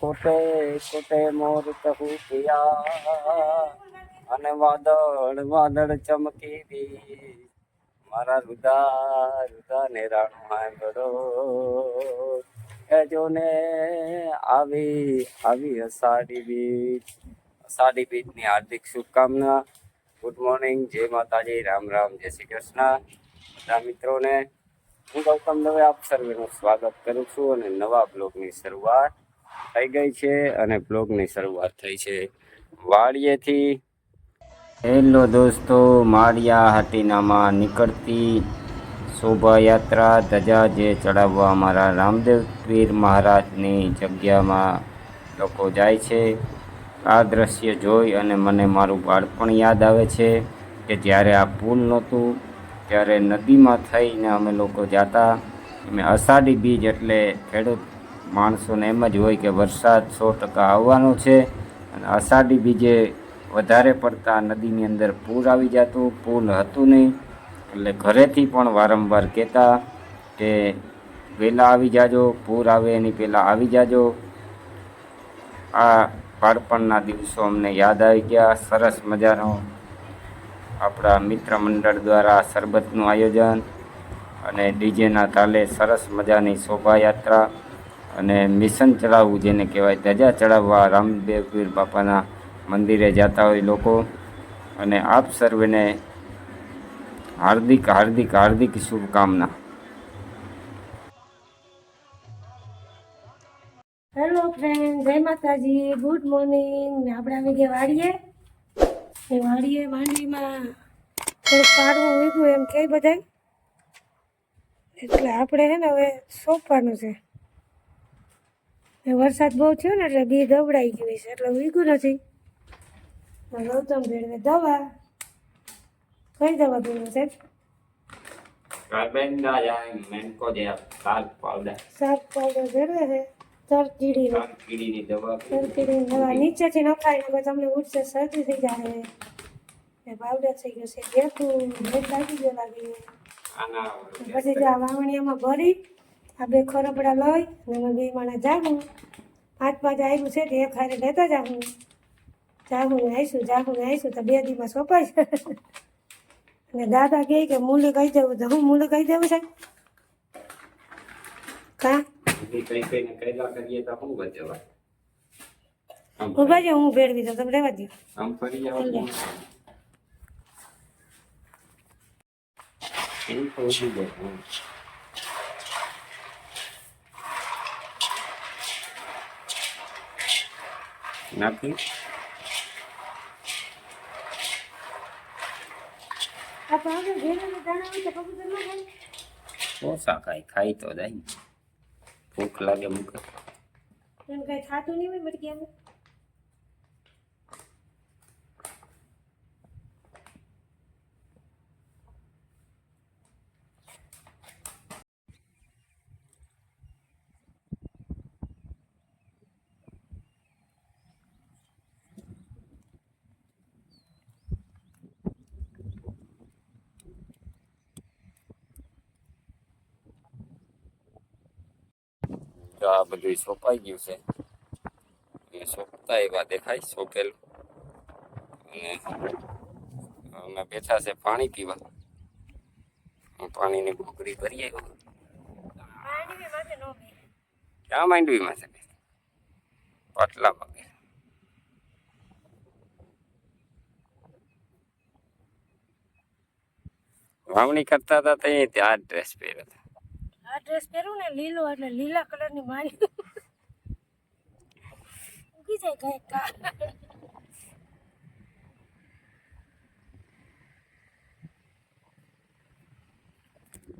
કોટે કોટે મોર કહું પિયા અને વાદળ વાદળ ચમકી દી. મારા રુદા રુદા ને રાણો હાંભળો એજો ને આવી આવી અષાઢી બીજ. અષાઢી બીજની હાર્દિક શુભકામના. ગુડ મોર્નિંગ જય માતાજી, રામ રામ, જય શ્રી કૃષ્ણ. બધા મિત્રોને, હું ગૌતમ દવે આપ સર્વેનું સ્વાગત કરું છું અને નવા બ્લોગની શરૂઆત થઈ ગઈ છે અને બ્લોગની શરૂઆત થઈ છે. વાડીએથી હેલો દોસ્તો, માળિયા હાટીનામાં નીકળતી શોભાયાત્રા ધજા જે ચડાવવા અમારા રામદેવ પીર મહારાજની જગ્યામાં લોકો જાય છે. આ દ્રશ્ય જોઈ અને મને મારું બાળપણ યાદ આવે છે કે જ્યારે આ પુલ નહોતું, ત્યારે નદીમાં થઈને અમે લોકો જાતા. અમે અષાઢી બીજ એટલે ખેડૂત માણસોને એમ જ હોય કે વરસાદ સો ટકા આવવાનો છે અને અષાઢી બીજે વધારે પડતા નદીની અંદર પૂર આવી જતું પુલ હતું નહીં. એટલે ઘરેથી પણ વારંવાર કહેતા કે વહેલા આવી જાજો, પૂર આવે એની પહેલાં આવી જાજો. આ બાળપણના દિવસો અમને યાદ આવી ગયા. સરસ મજાનો આપણા મિત્ર મંડળ દ્વારા શરબતનું આયોજન અને ડીજેના તાલે સરસ મજાની શોભાયાત્રા અને મિશન ચડાવવું જેને કહેવાય, ધજા ચડાવવા રામદેવ પીર બાપાના મંદિરે જતા હોય લોકો. અને આપ સર્વેને હાર્દિક હાર્દિક હાર્દિક શુભકામના. હેલો ફ્રેન્ડ જય માતાજી ગુડ મોર્નિંગ આપણે આવી ગયા વાડીએ. એ વાડીએ માંડવીમાં થોડુંક પાડવું વીગું એમ કે બધાય. એટલે આપણે હે ને હવે સોંપવાનું છે. વરસાદ બહુ થયો ને એટલે બી ગબડાઈ ગયું છે એટલે વીગું નથી. ગૌતમ ભેળવે દવા. કઈ દવા પીવું છે કાર્બન પાવડર. સાત પાવડર ભેળવે છે તરકીડીનો દવા તરકીડીની દવા નીચેથી નખાય ને તમને ઉઠશે શરદી થઈ જાય એ પાવડર થઈ ગયો છે જેટલું ભેટ લાગી ગયો લાગે. પછી આ વાવણીયામાં ભરી આ બે ખરબડા લઈ અને અમે બે માણા જાગું પાંચ પાંચ આવ્યું છે કે એક હારે લેતા જાગું જાગું ને આવીશું જાગું ને આવીશું તો બે દીમાં સોંપાય. છે અને દાદા કહે કે મૂલે કહી દેવું તો હું મૂલે કહી દેવું છે કા? ઊભા છે હું ભેળવી દઉં તમે રહેવા દો. આમ ફરી એમ ઊભી નાખી ઓછા ખાય ખાઈ તો જાય ભૂખ લાગે મૂકે એમ કઈ ખાતું નહીં હોય મટકી તો આ બધું સોંપાઈ ગયું છે. અને સોંપતા એવા દેખાય સોંપેલું. અને અમે બેઠા છે પાણી પીવા. પાણીની બોકડી ભરી આવ્યો ક્યાં માંડવીમાં છે? પાટલા પગે વાવણી કરતા હતા ત્યાં ડ્રેસ પહેર્યો હતો. ડ્રેસ પહેરું ને લીલો એટલે લીલા કલરની માળી. ઉગી જાય કઈ કા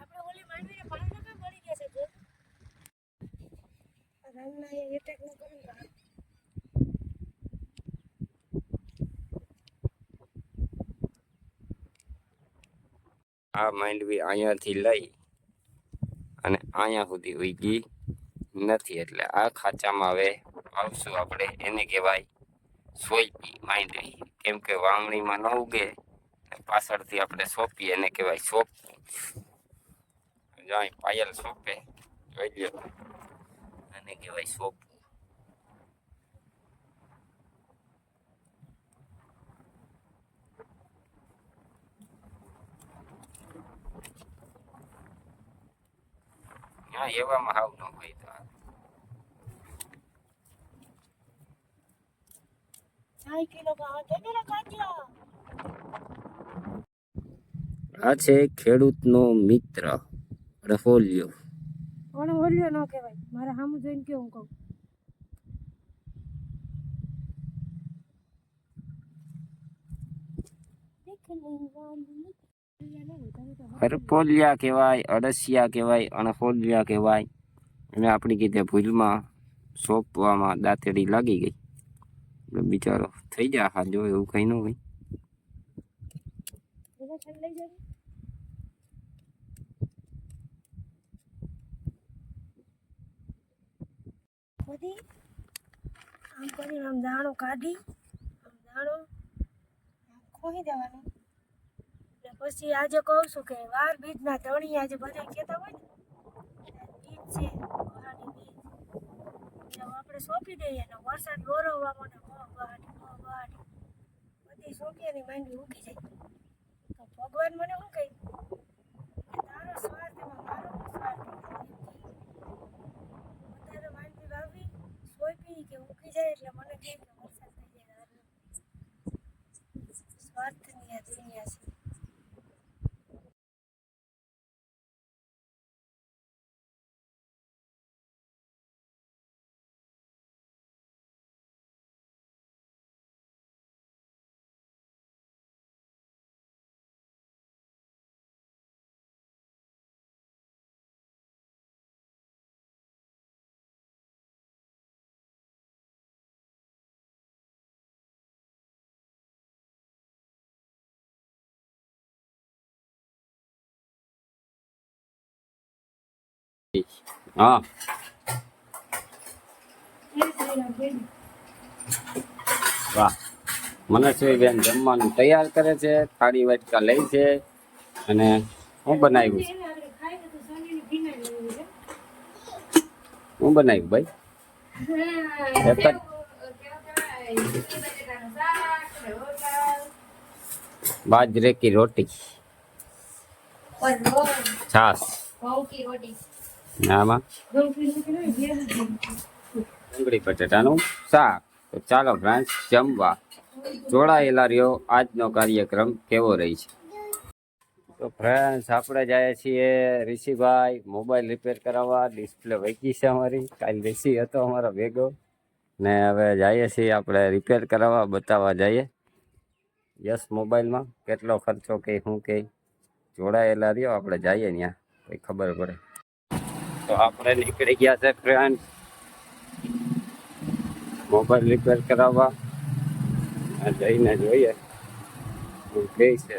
આપણે ઓલી માંડવીને મળી ગયા છે જો. આ માંડવી અહીંયાથી લઈ અને અહીંયા સુધી ઉગી નથી એટલે આ ખાંચામાં હવે આવશું આપણે. એને કહેવાય સોયપી માંડવી. કેમ કે વાવણીમાં ન ઉગે પાછળથી આપણે સોંપીએ. એને કહેવાય સોપ. જાય પાયલ સોંપે. જોઈ લો એને કહેવાય સોપ. એવામાં હાવ ન હોય તો આ છે ખેડૂતનો મિત્ર રફોલિયો કોણ ઓલિયો ન કહેવાય. મારા સામું જોઈને કેવું કહું. હરફોલિયા કહેવાય અળસિયા કહેવાય અણફોલિયા કહેવાય અને આપણી કીધે ભૂલમાં સોંપવામાં દાંતેડી લાગી ગઈ. એટલે બિચારો થઈ જાય હા જો એવું કઈ ન હોય. લઈ જાય બધી? આમ કરીને આમ દાણો કાઢી, આમ દાણો આમ ખોઈ દેવાનો? ને પછી આજે કહું છું કે વાર બીજના ધણી આજે બધા કહેતા હોય ને, બીજ છે ગહાડી બીજ. આપણે સોંપી દઈએ ને, વરસાદ ગોરવવા માટે બહુ ગહાડી બહુ ગહાડી બધી સોંપીએની માંડી ઉગી જાય. તો ભગવાન મને શું કહે? તારો સ્વાર્થ એમાં મારો સ્વાર્થ વધારે માંડવી વાવી સોંપી કે ઉગી જાય એટલે મને કહે કે વરસાદ થઈ જાય. સ્વાર્થની આ દુનિયા છે. હા. વાહ. મનસ્વીબેન જમવાનું તૈયાર કરે છે થાળી વાટકા લે છે અને હું બનાવ્યું છે? હું બનાવ્યું ભાઈ? એક જ બાજરે કી રોટી છાસ ને આમાં ડુંગળી, બટેટાનું શાક. તો ચાલો ફ્રેન્ડ્સ, જમવા. જોડાયેલા રહ્યો. આજનો કાર્યક્રમ કેવો રહી છે? તો ફ્રેન્ડ્સ, આપણે જઈએ છીએ ઋષિભાઈ મોબાઈલ રિપેર કરાવવા. ડિસ્પ્લે વૈકી છે અમારી. કાલ ઋષિ હતો અમારો ભેગો. ને હવે જઈએ છીએ આપણે રિપેર કરાવવા, બતાવવા જઈએ. યસ, મોબાઈલમાં કેટલો ખર્ચો, કે શું, કે? જોડાયેલા રહ્યો. આપણે જઈએ ત્યાં કંઈ ખબર પડે. તો આપણે નીકળી ગયા છે ફ્રેન્ડ મોબાઈલ રિપેર કરાવવા. જઈને જોઈએ. શું કહે છે?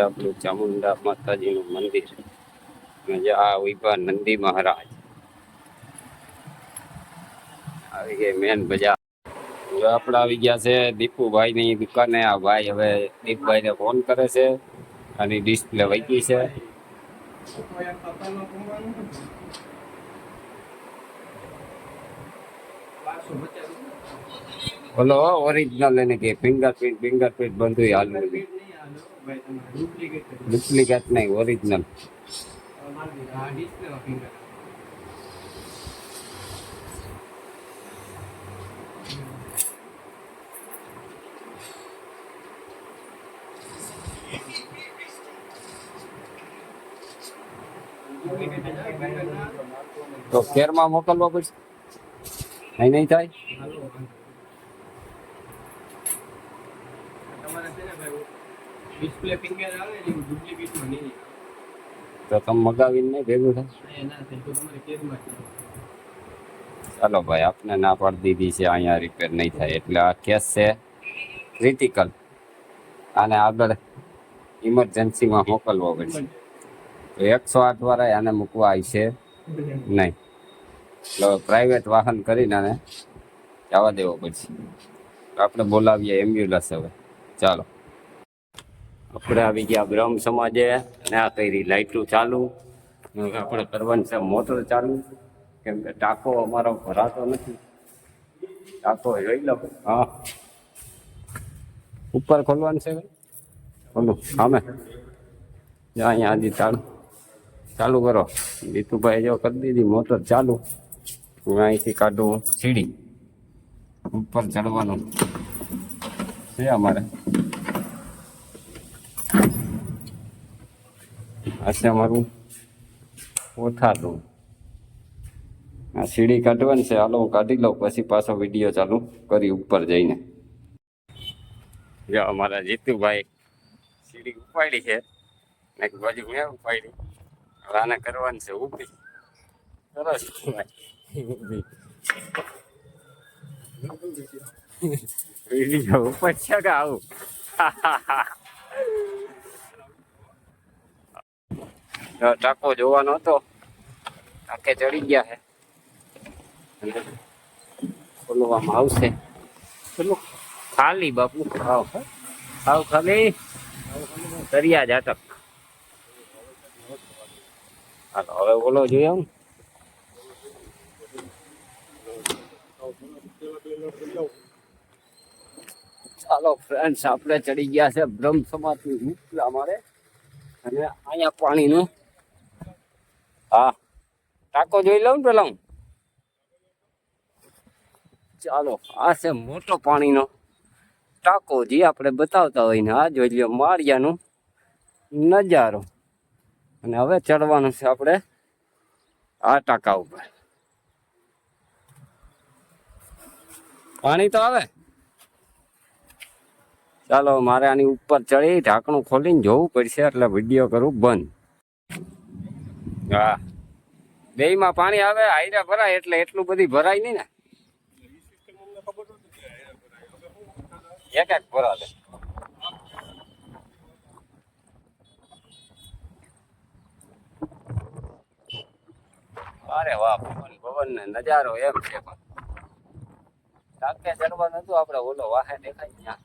આપણું ચામુંડા માતાજીનું મંદિર. આ ઊભા નંદી મહારાજ. આવી ગઈ મેન બજાર. હવે આપણે આવી ગયા છે દીપુભાઈ ની દુકાને. આ ભાઈ હવે દીપભાઈ ને ફોન કરે છે આની ડિસ્પ્લે વૈકી છે. બોલો ઓરિજિનલ એને કે ફિંગરપ્રિન્ટ ફિંગરપ્રિન્ટ બધું હાલવું ડુપ્લિકેટ નહીં ઓરિજિનલ તો કેરમાં મોકલવો પડશે? અહીં નહીં થાય? તો તમે મગાવીને નહીં ભેગું થાય? ચાલો ભાઈ આપને ના પાડી દીધી છે અહીંયા રિપેર નહીં થાય. એટલે આ કેસ છે ક્રિટિકલ આને આગળ ઇમરજન્સીમાં મોકલવો પડશે. એકસો આઠ વાળા આને મૂકવા આવશે નહીં. એટલે પ્રાઇવેટ વાહન કરીને આને જવા દેવો પડશે. આપણે બોલાવીએ એમ્બ્યુલન્સ હવે. ચાલો. આપણે આવી ગયા બ્રહ્મ સમાજે અને આ કરી લાઇટું ચાલુ? આપણે કરવાનું છે મોટર ચાલુ. કેમ કે ટાંકો અમારો ભરાતો નથી. ટાંકો જોઈ લો. હા. ઉપર ખોલવાનું છે બોલો સામે. અહીંયા આજી ચાલુ. ચાલુ કરો. જીતુભાઈ જો કરી દીધી, મોટર ચાલુ. હું અહીંથી કાઢું સીડી. ઉપર ચડવાનું છે અમારે. આ અમારું કોઠારું. આ સીડી કાઢવાની છે. હાલો, હું કાઢી લઉં, પછી પાછો વીડિયો ચાલુ કરી ઉપર જઈને. જો અમારા જીતુભાઈ સીડી ઉપાડી છે. ને બાજુ મેં ઉપાડી. આને કરવાની છે ઊભી. સરસ. ઉપર આવું? ટાકો જોવાનો હતો. ટાકે ચડી ગયા છે. ખોલવામાં આવશે. ખાલી બાપુ. આવ આવ ખાલી. દરિયા જાતક. હાલો હવે બોલો જોઈએ આમ ચાલો ફ્રેન્ડ્સ આપણે ચડી ગયા છે બ્રહ્મ સમાજની ઉપલા મારે અને અહીંયા પાણીનું હા. ટાંકો જોઈ લઉં પેલા હું? ચાલો આ છે મોટો પાણીનો ટાંકો જે આપણે બતાવતા હોય ને આ જોઈ લો માળિયાનો નજારો. અને હવે ચડવાનું છે આપણે આ ટાંકા ઉપર. પાણી તો આવે. ચાલો, મારે આની ઉપર ચડી ઢાંકણું ખોલીને જોવું પડશે, એટલે વીડિયો કરું બંધ. હા. બેયમાં પાણી આવે હાઈરા ભરાય, એટલે એટલું બધી ભરાય નહીં ને. એક એક ભરા અરે વાહ પવન પવન ને નજારો એમ છે પણ. ટાંકે ચડવાનું હતું આપણે ઓલો વાહે દેખાય ત્યાં?